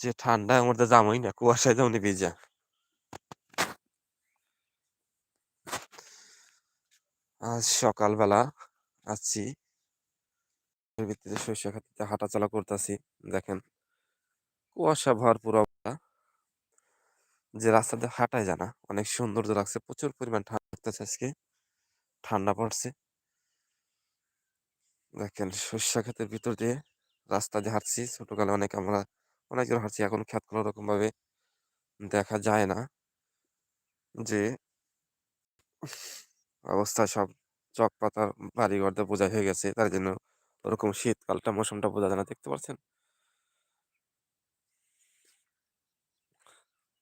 যে ঠান্ডার মধ্যে যাবোই না, কুয়াশায় যেমনি ভিজা। আজ সকালবেলা আসছি ভিত্তিতে শস্য খাতিতে হাঁটাচলা করতেছি, দেখেন। কুয়াশা ভরপুর অবস্থা। যে রাস্তাতে হাঁটাই জানা অনেক সৌন্দর্য লাগছে, প্রচুর পরিমাণ ঠান্ডা লাগতেছে আজকে। ঠান্ডা পড়ছে। দেখেন শস্য ক্ষেতের ভিতর দিয়ে রাস্তা দিয়ে হাঁটছি, ছোটকালে অনেক আমরা অনেক দূর হাঁটছি, এখন খ্যাত কোনো রকম ভাবে দেখা যায় না যে অবস্থা সব চক পাতার বাড়ি ঘরতে বোঝা হয়ে গেছে, তার জন্য ওরকম শীতকালটা, মৌসুমটা বোঝা যায় না, দেখতে পাচ্ছেন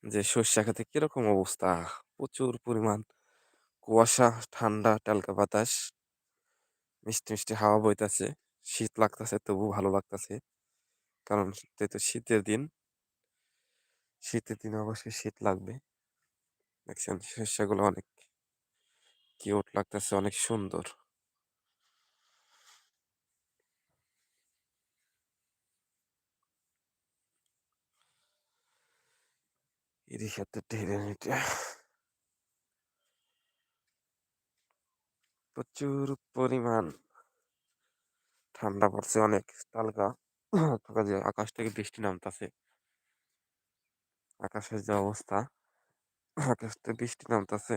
যে সর্ষা খেতে কীরকম অবস্থা? প্রচুর পরিমাণ কুয়াশা, ঠান্ডা, টালকা বাতাস, মিষ্টি মিষ্টি হাওয়া বইতেছে, শীত লাগতেছে তবু ভালো লাগতেছে। কারণ যেহেতু শীতের দিন। শীতের দিনে অবশ্যই শীত লাগবে। দেখছেন শস্যগুলো অনেক কিউট লাগতেছে, অনেক সুন্দর। প্রচুর পরিমাণ ঠান্ডা পড়ছে অনেক যে আকাশ থেকে বৃষ্টি নামতাছে। আকাশের যে অবস্থা, আকাশ থেকে বৃষ্টি নামতাছে।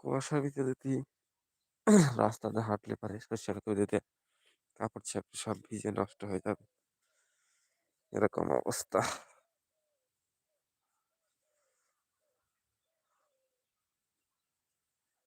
কুয়াশার ভিতরে যদি রাস্তাতে হাঁটলে পারে শস্যের তৈরিতে কাপড় চাপড় সব ভিজে নষ্ট হয়ে যাবে। এরকম অবস্থা।